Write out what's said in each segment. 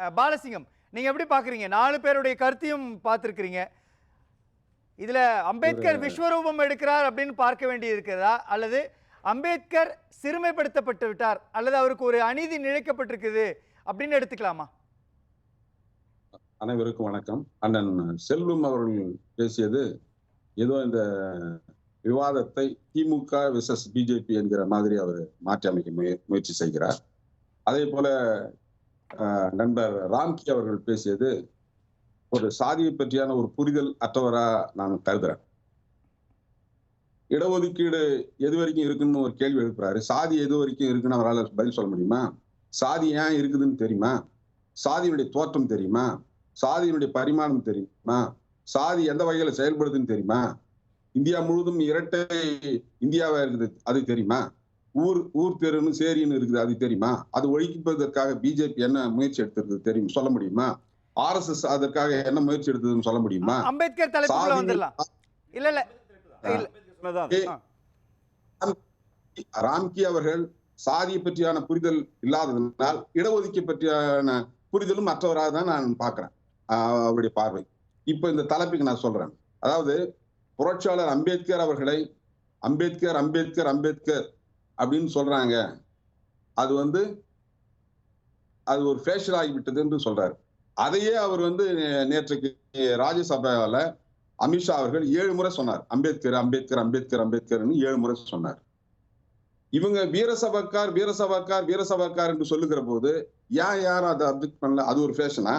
பாலசிங்கம் நீங்க எப்படி பாக்குறீங்க? நாலு பேருடைய கருத்தையும் பார்த்திருக்கிறீங்க. இதுல அம்பேத்கர் விஸ்வரூபம் எடுக்கிறார் அப்படின்னு பார்க்க வேண்டி இருக்கிறதா அல்லது அம்பேத்கர் சிறுமைப்படுத்தப்பட்டு விட்டார் அல்லது அவருக்கு ஒரு அநீதி நிழைக்கப்பட்டிருக்குது அப்படின்னு எடுத்துக்கலாமா? அனைவருக்கும் வணக்கம். அண்ணன் செல்வம் அவர்கள் பேசியது ஏதோ இந்த விவாதத்தை திமுக விசஸ் பிஜேபி என்கிற மாதிரி அவர் மாற்றி அமைக்க முய- முயற்சி செய்கிறார். அதே போல நண்பர் ராம்கி அவர்கள் பேசியது ஒரு சாதியை பற்றியான ஒரு புரிதல் அற்றவரா நான் கருதுறேன். இடஒதுக்கீடு எது வரைக்கும் இருக்குன்னு ஒரு கேள்வி எழுப்புறாரு. சாதி எது வரைக்கும் இருக்குன்னு அவரால் பதில் சொல்ல முடியுமா? சாதி ஏன் இருக்குதுன்னு தெரியுமா? சாதியினுடைய தோற்றம் தெரியுமா? சாதியினுடைய பரிமாணம் தெரியுமா? சாதி எந்த வகையில செயல்படுதுன்னு தெரியுமா? இந்தியா முழுவதும் இரட்டை இந்தியாவா இருக்குது அது தெரியுமா? ஊர் ஊர் தெருன்னு சேரின்னு இருக்குது அது தெரியுமா? அது ஒழிப்பதற்காக பிஜேபி என்ன முயற்சி எடுத்திருக்கு தெரியும் சொல்ல முடியுமா? ஆர்எஸ்எஸ் அதற்காக என்ன முயற்சி எடுத்ததுன்னு சொல்ல முடியுமா? அம்பேத்கர் வந்துடலாம். இல்ல இல்ல. ராம்கி அவர்கள் சாதியை பற்றியான புரிதல் இல்லாததனால் இடஒதுக்கீடு பற்றியான புரிதலும் மற்றவராக தான் நான் பார்க்கிறேன். ஆஹ் அவருடைய பார்வை. இப்ப இந்த தலைப்புக்கு நான் சொல்றேன். அதாவது புரட்சியாளர் அம்பேத்கர் அவர்களை அம்பேத்கர் அம்பேத்கர் அம்பேத்கர் அப்படின்னு சொல்றாங்க. அது வந்து அது ஒரு ஃபேஷன் ஆகிவிட்டது என்று சொல்றாரு. அதையே அவர் வந்து நேற்றுக்கு ராஜ்யசபாவில் அமித்ஷா அவர்கள் ஏழு முறை சொன்னார். அம்பேத்கர் அம்பேத்கர் அம்பேத்கர் அம்பேத்கர்னு ஏழு முறை சொன்னார். இவங்க வீரசபக்கார் வீரசபக்கார் வீரசபக்கார் என்று சொல்லுகிற போது ஏன் யாரும் அதை அப்ஜெக்ட் பண்ணல? அது ஒரு ஃபேஷனா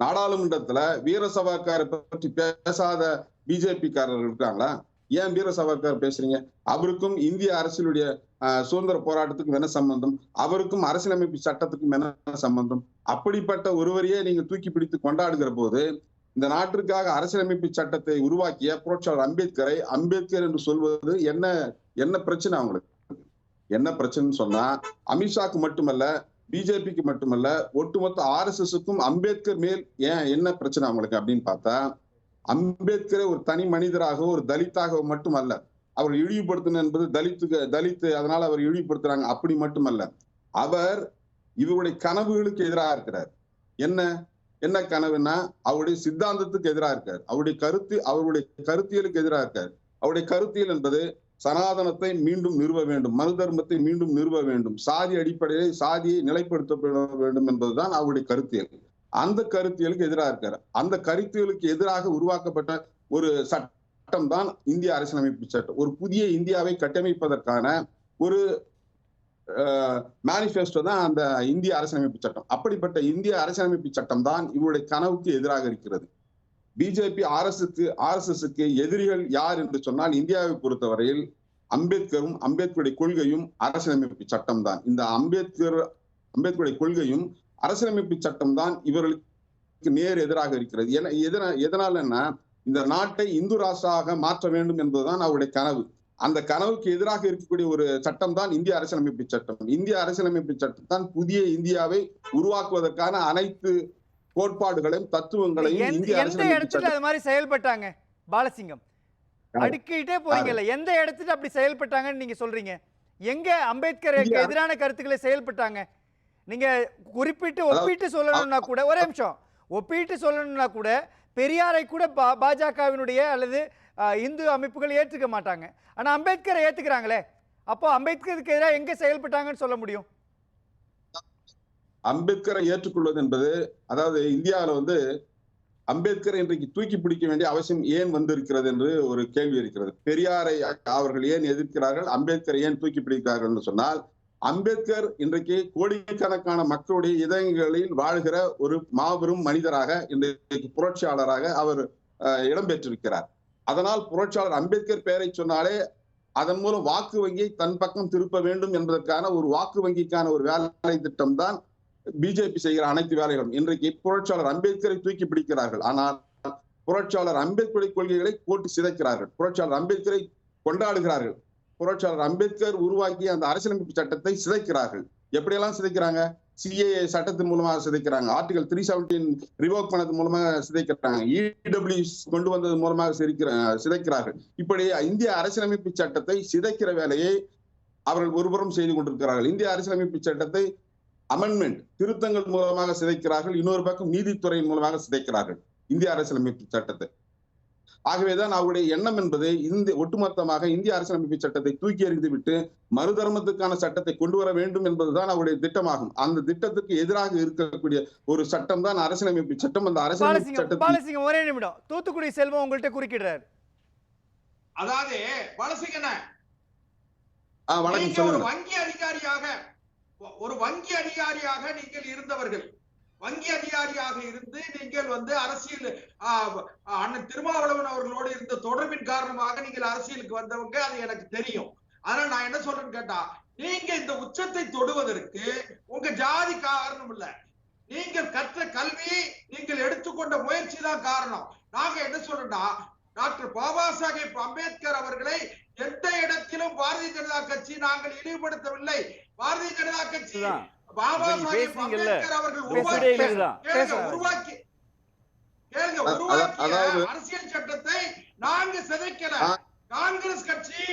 நாடாளுமன்றத்துல வீரசபாக்காரை பற்றி பேசாத பிஜேபி காரர்கள் இருக்காங்களா? ஏன் வீர சாவர்கர் பேசுறீங்க? அவருக்கும் இந்திய அரசியலுடைய ஆஹ், சுதந்திர போராட்டத்துக்கும் என்ன சம்பந்தம்? அவருக்கும் அரசியலமைப்பு சட்டத்துக்கும் என்ன சம்பந்தம்? அப்படிப்பட்ட ஒருவரையே நீங்க தூக்கி பிடித்து கொண்டாடுகிற போது இந்த நாட்டிற்காக அரசியலமைப்பு சட்டத்தை உருவாக்கிய புரட்சியாளர் அம்பேத்கரை அம்பேத்கர் என்று சொல்வது என்ன என்ன பிரச்சனை அவங்களுக்கு? என்ன பிரச்சனைன்னு சொன்னா அமித்ஷாக்கு மட்டுமல்ல பிஜேபிக்கு மட்டுமல்ல ஒட்டுமொத்த ஆர்எஸ்எஸ்க்கும் அம்பேத்கர் மேல் ஏன் என்ன பிரச்சனை அவங்களுக்கு அப்படின்னு பார்த்தா அம்பேத்கரை ஒரு தனி மனிதராக ஒரு தலித்தாக மட்டுமல்ல அவர் இழிவுபடுத்தணும் என்பது தலித்துக்கு தலித்து அதனால அவர் இழிவுபடுத்துறாங்க அப்படி மட்டுமல்ல. அவர் இவருடைய கனவுகளுக்கு எதிராக இருக்கிறார். என்ன? என்ன கனவுன்னா அவருடைய சித்தாந்தத்துக்கு எதிராக இருக்கார். அவருடைய கருத்து அவருடைய கருத்தியலுக்கு எதிராக இருக்கார். அவருடைய கருத்தியல் என்பது சனாதனத்தை மீண்டும் நிறுவ வேண்டும் மனு தர்மத்தை மீண்டும் நிறுவ வேண்டும் சாதி அடிப்படையில் சாதியை நிலைப்படுத்த வேண்டும் என்பதுதான் அவருடைய கருத்தியல். அந்த கருத்தியலுக்கு எதிராக இருக்காரு. அந்த கருத்தியலுக்கு எதிராக உருவாக்கப்பட்ட ஒரு சட்டம் தான் இந்திய அரசியலமைப்பு சட்டம். ஒரு புதிய இந்தியாவை கட்டமைப்பதற்கான ஒரு மேனிஃபெஸ்டோ தான் அந்த இந்திய அரசியலமைப்பு சட்டம். அப்படிப்பட்ட இந்திய அரசியலமைப்பு சட்டம் தான் இவருடைய கனவுக்கு எதிராக இருக்கிறது. பிஜேபி ஆர்எஸ்க்கு ஆர்எஸ்எஸ்க்கு எதிரிகள் யார் என்று சொன்னால் இந்தியாவை பொறுத்தவரையில் அம்பேத்கரும் அம்பேத்கருடைய கொள்கையும் அரசியலமைப்பு சட்டம் தான் இந்த அம்பேத்கர் அம்பேத்கருடைய கொள்கையும் அரசியலமைப்பு சட்டம் தான் இவர்களுக்கு நேர் எதிராக இருக்கிறது. எதனா- எதனாலன்னா இந்த நாட்டை இந்து ராஷ்டிராக மாற்ற வேண்டும் என்பதுதான் அவருடைய கனவு. அந்த கனவுக்கு எதிராக இருக்கக்கூடிய ஒரு சட்டம் தான் இந்திய அரசியலமைப்பு சட்டம். இந்திய அரசியலமைப்பு சட்டம் தான் புதிய இந்தியாவை உருவாக்குவதற்கான அனைத்து கோட்பாடுகளையும் தத்துவங்களையும் இந்திய இடத்துல அது மாதிரி செயல்பட்டாங்க? பாலசிங்கம்? அடுக்கிட்டே போறீங்கல்ல எந்த இடத்துல அப்படி செயல்பட்டாங்கன்னு நீங்க சொல்றீங்க? எங்க அம்பேத்கருக்கு எதிரான கருத்துக்களை செயல்பட்டாங்க? நீங்க குறிப்பிட்டு ஒப்பிட்டு சொல்லணும்னா கூட ஒரே நிமிஷம். ஒப்பிட்டு சொல்லணும்னா கூட பெரியாரை கூட பா- பாஜகவினுடைய அல்லது இந்து அமைப்புகள் ஏற்றுக்க மாட்டாங்க. ஆனா அம்பேத்கரை ஏத்துக்கிறாங்களே. அப்போ அம்பேத்கருக்கு எதிராக எங்க செயல்பட்டாங்கன்னு சொல்ல முடியும்? அம்பேத்கரை ஏற்றுக்கொள்வது என்பது அதாவது இந்தியாவில் வந்து அம்பேத்கரை இன்றைக்கு தூக்கி பிடிக்க வேண்டிய அவசியம் ஏன் வந்திருக்கிறது என்று ஒரு கேள்வி இருக்கிறது. பெரியாரை அவர்கள் ஏன் எதிர்க்கிறார்கள்? அம்பேத்கரை ஏன் தூக்கி பிடிக்கிறார்கள் என்று சொன்னால் அம்பேத்கர் இன்றைக்கு கோடிக்கணக்கான மக்களுடைய இதயங்களில் வாழ்கிற ஒரு மாபெரும் மனிதராக இன்றைக்கு புரட்சியாளராக அவர் இடம்பெற்றிருக்கிறார் அதனால் புரட்சியாளர் அம்பேத்கர் பெயரை சொன்னாலே அதன் மூலம் வாக்கு வங்கியை தன் பக்கம் திருப்ப வேண்டும் என்பதற்கான ஒரு வாக்கு வங்கிக்கான ஒரு வேலை திட்டம் தான் பிஜேபி செய்கிற அனைத்து வேலைகளும். இன்றைக்கு புரட்சியாளர் அம்பேத்கரை தூக்கி பிடிக்கிறார்கள். ஆனால் புரட்சியாளர் அம்பேத்கரை கொள்கைகளை போட்டு சிதைக்கிறார்கள். புரட்சியாளர் அம்பேத்கரை கொண்டாடுகிறார்கள். புரட்சியாளர் அம்பேத்கர் உருவாக்கிய அந்த அரசியலமைப்பு சட்டத்தை சிதைக்கிறார்கள். எப்படியெல்லாம் சிதைக்கிறாங்க? சிஏஏ சட்டத்தின் மூலமாக சிதைக்கிறாங்க. ஆர்டிகல் த்ரீ செவன்டீன் ரிவோக் பண்ணது மூலமாக சிதைக்கிறாங்க. இடபிள்யூ கொண்டு வந்தது மூலமாக சிரிக்கிற சிதைக்கிறார்கள். இப்படி இந்திய அரசியலமைப்பு சட்டத்தை சிதைக்கிற வேலையை அவர்கள் ஒருபுறம் செய்து கொண்டிருக்கிறார்கள். இந்திய அரசியலமைப்பு சட்டத்தை அமெண்ட்மெண்ட் திருத்தங்கள் மூலமாக சிதைக்கிறார்கள். இன்னொரு பக்கம் நீதித்துறையின் மூலமாக சிதைக்கிறார்கள். இந்திய அரசியலமைப்பு சட்டத்தை. ஆகவேதான் அவருடைய எண்ணம் என்பது இந்த ஒட்டுமொத்தமாக இந்திய அரசியலமைப்பு சட்டத்தை தூக்கி எறிந்துவிட்டு மறுதர்மத்துக்கான சட்டத்தை கொண்டு வர வேண்டும் என்பதுதான் அவருடைய திட்டமாகும். அந்த திட்டத்துக்கு எதிராக இருக்கக்கூடிய ஒரு சட்டம் தான் அரசியலமைப்பு சட்டம். அந்த அரசியலமைப்பு ஒரே நிமிடம். தூத்துக்குடி செல்வம் உங்கள்கிட்ட குறுக்கிடுறாரு. அதாவது வணக்கம் ஒரு வங்கி அதிகாரியாக ஒரு வங்கி அதிகாரியாக நீங்கள் இருந்தவர்கள் வங்கி அதிகாரியாக இருந்து நீங்கள் வந்து அரசியல் அண்ணன் திருமாவளவன் அவர்களோடு இருந்த தொடர்பின் காரணமாக நீங்கள் அரசியலுக்கு வந்தவங்க அது எனக்கு தெரியும். ஆனா நான் என்ன சொல்றேன்னு கேட்டா நீங்க இந்த உச்சத்தை தொடுவதற்கு உங்க ஜாதி காரணம் இல்ல. நீங்கள் கற்ற கல்வி நீங்கள் எடுத்துக்கொண்ட முயற்சி தான் காரணம். நாங்க என்ன சொல்றோம்னா டாக்டர் பாபா சாஹேப் அம்பேத்கர் அவர்களை எந்த இடத்திலும் பாரதிய ஜனதா கட்சி நாங்கள் இழிவுபடுத்தவில்லை. பாரதிய ஜனதா கட்சி பாபா சாஹேப் அம்பேத்கர் அவர்கள். உருவாக்கி கேளுங்க உருவாக்கிய அரசியல் சட்டத்தை நாங்க சிதைக்கல. காங்கிரஸ் கட்சி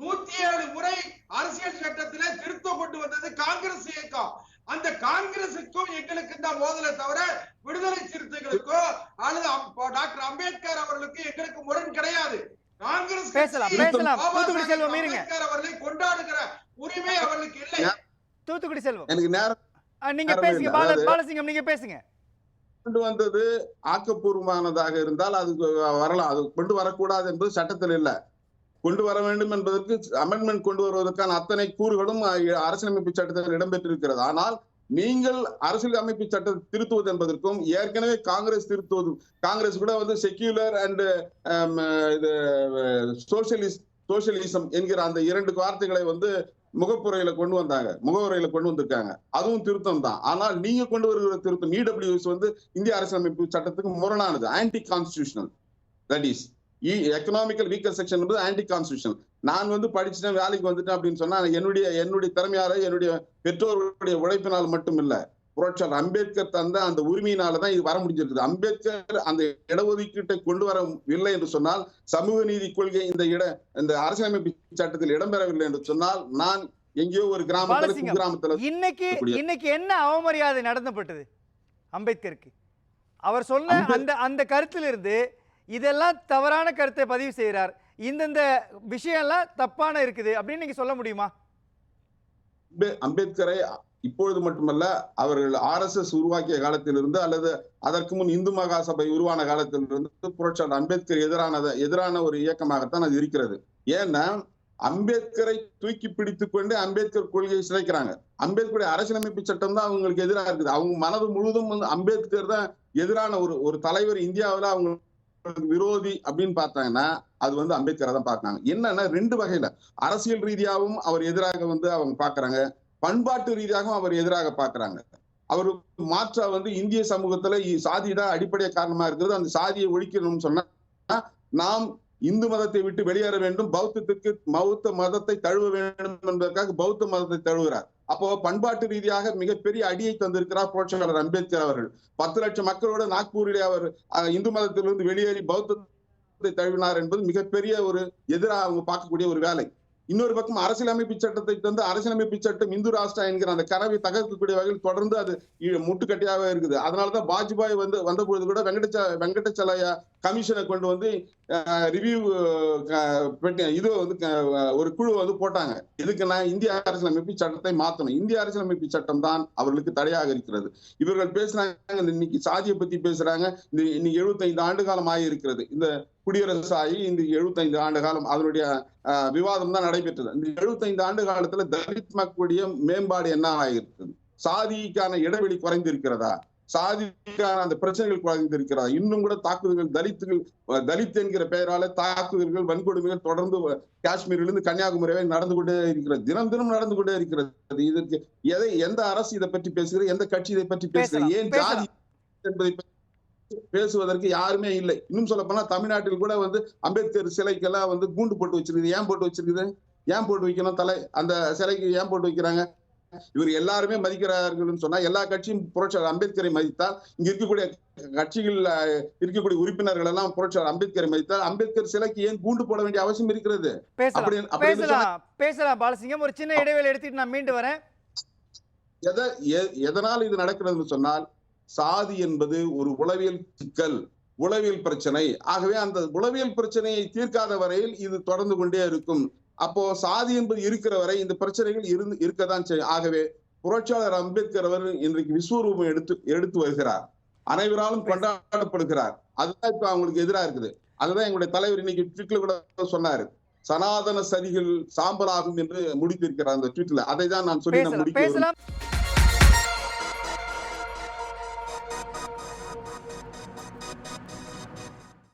நூத்தி ஏழு முறை அரசியல் சட்டத்திலே திருத்தம் கொண்டு வந்தது காங்கிரஸ் இயக்கம் அந்த காங்கிரசுக்கும் எங்களுக்கு தான் மோதலை தவிர விடுதலை சிறுத்தைகளுக்கோ அல்லது டாக்டர் அம்பேத்கர் அவர்களுக்கு எங்களுக்கு முரண் கிடையாது காங்கிரஸ் பேசலாம், பேசலாம். அவர்களை கொண்டாடுகிற உரிமை அவர்களுக்கு இல்லை தூத்துக்குடி செல்வம். எனக்கு நேரம் நீங்க பேசுங்க. பால பாலசிங்கம் நீங்க பேசுங்க. கொண்டு வந்தது ஆக்கப்பூர்வமானதாக இருந்தால் அது வரலாம். அது கொண்டு வரக்கூடாது என்பது சட்டத்தில் இல்ல. கொண்டு வர வேண்டும் என்பதற்கு அமெண்ட்மெண்ட் கொண்டு வருவதற்கான அத்தனை கூறுகளும் அரசியலமைப்பு சட்டத்தில் இடம்பெற்றிருக்கிறது. ஆனால் நீங்கள் அரசியல் அமைப்பு சட்டத்தை திருத்துவது என்பதற்கும் ஏற்கனவே காங்கிரஸ் திருத்துவது காங்கிரஸ் கூட வந்து செக்யூலர் அண்ட் இது சோசியலிஸ்ட் சோசியலிசம் என்கிற அந்த இரண்டு வார்த்தைகளை வந்து முகப்புறையில கொண்டு வந்தாங்க. முகவுரையில கொண்டு வந்திருக்காங்க. அதுவும் திருத்தம் தான் ஆனால் நீங்க கொண்டு வருகிற திருத்தம் இடபிள்யூஎஸ் வந்து இந்திய அரசியலமைப்பு சட்டத்துக்கு முரணானது. Anti constitutional that is economical weaker section என்பது ஆன்டி கான்ஸ்டியூஷனல் நான் வந்து படிச்சுட்டேன் வேலைக்கு வந்துட்டேன் அப்படின்னு சொன்னா என்னுடைய என்னுடைய திறமையால என்னுடைய பெற்றோர்களுடைய உழைப்பினால் மட்டும் இல்லை புரட்சியாளர் அம்பேத்கர் தந்த அந்த உரிமையினால தான் இது வர முடிஞ்சிருக்குது. அம்பேத்கர் அந்த இடஒதுக்கீட்டை கொண்டு வரவில்லை என்று சொன்னால் சமூக நீதி கொள்கை இந்த இட இந்த அரசியலமைப்பு சட்டத்தில் இடம்பெறவில்லை என்று சொன்னால் நான் எங்கேயோ ஒரு கிராமத்துல. குக்கிராமத்துல இன்னைக்கு இன்னைக்கு என்ன அவமரியாதை நடந்தப்பட்டது அம்பேத்கருக்கு? அவர் சொன்ன அந்த அந்த கருத்திலிருந்து இதெல்லாம் தவறான கருத்தை பதிவு செய்கிறார் இந்தந்த விஷயம்லாம் தப்பான இருக்குது அப்படின்னு நீங்க சொல்ல முடியுமா? அம்பே- அம்பேத்கரை இப்பொழுது மட்டுமல்ல அவர்கள் ஆர்எஸ்எஸ் உருவாக்கிய காலத்திலிருந்து அல்லது அதற்கு முன் இந்து மகாசபை உருவான காலத்திலிருந்து புரட்சியாளர் அம்பேத்கர் எதிரான எதிரான ஒரு இயக்கமாகத்தான் அது இருக்கிறது. ஏன்னா அம்பேத்கரை தூக்கி பிடித்துக் கொண்டு அம்பேத்கர் கொள்கையை சிதைக்கிறாங்க. அம்பேத்கருடைய அரசியலமைப்பு சட்டம் தான் அவங்களுக்கு எதிராக இருக்குது. அவங்க மனது முழுவதும் வந்து அம்பேத்கர் தான் எதிரான ஒரு ஒரு தலைவர் இந்தியாவில் அவங்க விரோதி அப்படின்னு பார்த்தாங்கன்னா அது வந்து அம்பேத்கரை தான் பார்க்கறாங்க. என்னன்னா ரெண்டு வகையில. அரசியல் ரீதியாகவும் அவர் எதிராக வந்து அவங்க பாக்குறாங்க பண்பாட்டு ரீதியாகவும் அவர் எதிராக பாக்குறாங்க அவர் மாற்றா வந்து இந்திய சமூகத்துல இ- சாதி தான் அடிப்படை காரணமா இருக்கிறது. அந்த சாதியை ஒழிக்கணும்னு சொன்னா நாம் இந்து மதத்தை விட்டு வெளியேற வேண்டும். பௌத்தத்துக்கு பௌத்த மதத்தை தழுவ வேண்டும் என்பதற்காக பௌத்த மதத்தை தழுவுகிறார் அப்போ பண்பாட்டு ரீதியாக மிகப்பெரிய அடியை தந்திருக்கிறார் புரட்சியாளர் அம்பேத்கர் அவர்கள். பத்து லட்சம் மக்களோட நாக்பூரிலே அவர் இந்து மதத்திலிருந்து வெளியேறி பௌத்தத்தை தழுவினார் என்பது மிகப்பெரிய ஒரு எதிராக அவங்க பார்க்கக்கூடிய ஒரு வேலை. இன்னொரு பக்கம் அரசியலமைப்பு சட்டத்தை தந்து அரசியலமைப்பு சட்டம் இந்து ராஷ்டிரா என்கிற அந்த கனவை தகர்க்கக்கூடிய வகையில் தொடர்ந்து அது இ- முட்டுக்கட்டையாக இருக்குது. அதனாலதான் வாஜ்பாய் வந்து வந்தபொழுது கூட வெங்கடச்ச வெங்கடச்சலயா கமிஷனை கொண்டு வந்து ரிவ்யூ இது வந்து ஒரு குழு வந்து போட்டாங்க. இதுக்கு நான் இந்திய அரசியலமைப்பு சட்டத்தை மாத்தணும். இந்திய அரசியலமைப்பு சட்டம் தான் அவர்களுக்கு தடையாக இருக்கிறது. இவர்கள் பேசுறாங்க இன்னைக்கு சாதியை பத்தி பேசுறாங்க. இன்னைக்கு 75 ஆண்டு காலம் ஆகி இருக்கிறது இந்த குடியரசு ஆகி இந்த 75 ஆண்டு காலம் அதனுடைய விவாதம் தான் நடைபெற்றது. இந்த 75 ஆண்டு காலத்துல தலித் மக்களுடைய மேம்பாடு என்ன ஆகிருக்குது சாதிக்கான இடைவெளி குறைந்திருக்கிறதா? சாதிக்கான அந்த பிரச்சனைகள் குறைந்திருக்கிறதா? இன்னும் கூட தாக்குதல்கள் தலித்துகள் தலித் என்கிற பெயரால தாக்குதல்கள் வன்கொடுமைகள் தொடர்ந்து காஷ்மீரிலிருந்து கன்னியாகுமரி வரை நடந்து கொண்டே இருக்கிறது. தினம் தினம் நடந்து கொண்டே இருக்கிறது. இதற்கு எதை எந்த அரசு இதை பற்றி பேசுகிறது? எந்த கட்சி இதை பற்றி பேசுகிறது? ஏன். ஜாதி என்பதை பற்றி பேசுவதற்கு யாருமே இல்லை. இன்னும் சொல்ல போனா தமிழ்நாட்டில் கூட வந்து அம்பேத்கர் சிலைக்கெல்லாம் வந்து கூண்டு போட்டு வச்சிருக்குது. ஏன் போட்டு வச்சிருக்குது? ஏன் போட்டு வைக்கணும்? தலை அந்த சிலைக்கு ஏன் போட்டு வைக்கிறாங்க? இவர் எல்லாருமே மதிக்கிறார்கள்னு சொன்னா எல்லா கட்சியும் புரட்சியாளர் அம்பேத்கரை மதித்தால் இங்க இருக்கக்கூடிய கட்சிகள் இருக்கக்கூடிய உறுப்பினர்கள் எல்லாம் புரட்சியாளர் அம்பேத்கரை மதித்தால் அம்பேத்கர் சிலைக்கு ஏன் கூண்டு போட வேண்டிய அவசியம் இருக்கிறது? பேசலாம். பாலசிங்கம். ஒரு சின்ன இடைவேளை எடுத்துட்டு நான் மீண்டு வரேன். எதனால் இது நடக்கிறதுன்னு சொன்னால் சாதி என்பது ஒரு உளவியல் சிக்கல் உளவியல் பிரச்சனை. ஆகவே அந்த உளவியல் பிரச்சனையை தீர்க்காத வரையில் இது தொடர்ந்து கொண்டே இருக்கும். அப்போ சாதி என்பது இருக்கிற வரை இந்த பிரச்சனைகள் இருந்து இருக்கதான் செய்யும். ஆகவே புரட்சியாளர் அம்பேத்கர் அவர் இன்றைக்கு விஸ்வரூபம் எடுத்து எடுத்து வருகிறார். அனைவராலும் கொண்டாடப்படுகிறார். அதுதான் இப்ப அவங்களுக்கு எதிரா இருக்குது. அதுதான் எங்களுடைய தலைவர் இன்னைக்கு ட்வீட்ல கூட சொன்னாரு. சனாதன சரிகள் சாம்பலாகும் என்று முடித்திருக்கிறார் அந்த ட்வீட்ல. அதை தான் நான் சொல்லி நான் பேசலாம் முடிக்க விரும்புகிறேன். பேசலாம்.